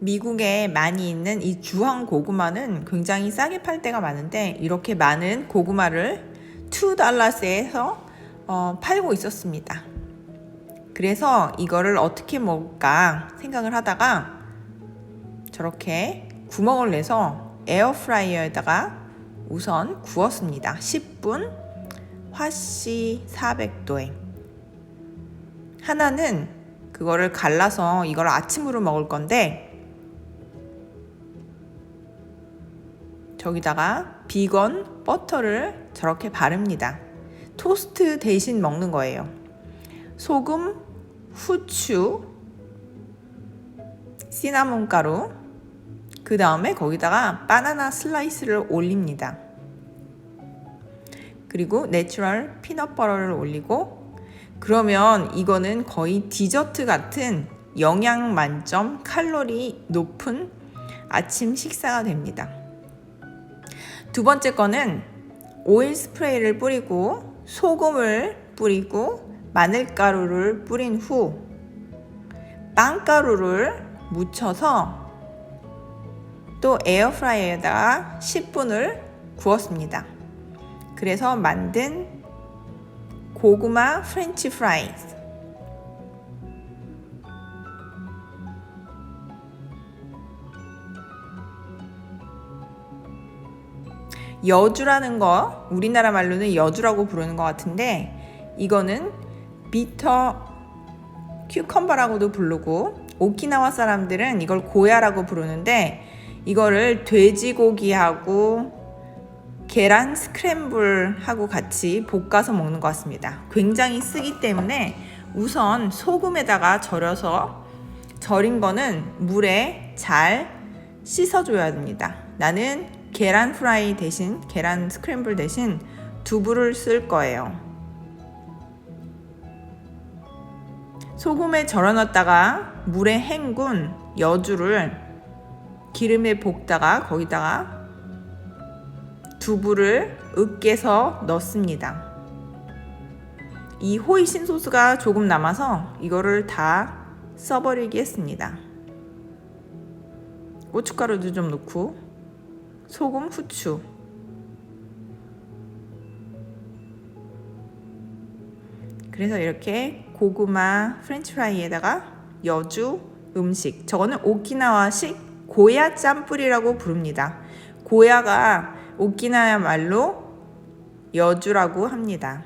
미국에 많이 있는 이 주황 고구마는 굉장히 싸게 팔 때가 많은데 이렇게 많은 고구마를 2달러스에서 어, 팔고 있었습니다. 그래서 이거를 어떻게 먹을까 생각을 하다가 저렇게 구멍을 내서 에어프라이어에다가 우선 구웠습니다. 10분 화씨 400도에 하나는 그거를 갈라서 이걸 아침으로 먹을 건데 저기다가 비건 버터를 저렇게 바릅니다. 토스트 대신 먹는 거예요. 소금, 후추, 시나몬 가루, 그 다음에 거기다가 바나나 슬라이스를 올립니다. 그리고 내추럴 피넛 버터를 올리고 그러면 이거는 거의 디저트 같은 영양 만점 칼로리 높은 아침 식사가 됩니다. 두 번째 거는 오일 스프레이를 뿌리고 소금을 뿌리고 마늘가루를 뿌린 후 빵가루를 묻혀서 또 에어프라이어에다가 10분을 구웠습니다. 그래서 만든 고구마 프렌치 프라이즈. 여주라는 거 우리나라 말로는 여주라고 부르는 것 같은데 이거는 비터 큐컴버라고도 부르고 오키나와 사람들은 이걸 고야라고 부르는데 이거를 돼지고기하고 계란 스크램블하고 같이 볶아서 먹는 것 같습니다. 굉장히 쓰기 때문에 우선 소금에다가 절여서 절인 거는 물에 잘 씻어줘야 됩니다. 나는 계란 프라이 대신 계란 스크램블 대신 두부를 쓸 거예요. 소금에 절여 넣었다가 물에 헹군 여주를 기름에 볶다가 거기다가 두부를 으깨서 넣습니다. 이 호이신 소스가 조금 남아서 이거를 다 써버리기 했습니다. 고춧가루도 좀 넣고 소금, 후추 그래서 이렇게 고구마 프렌치 프라이에다가 여주 음식 저거는 오키나와식 고야 짬뿌리라고 부릅니다. 고야가 오키나와 말로 여주라고 합니다.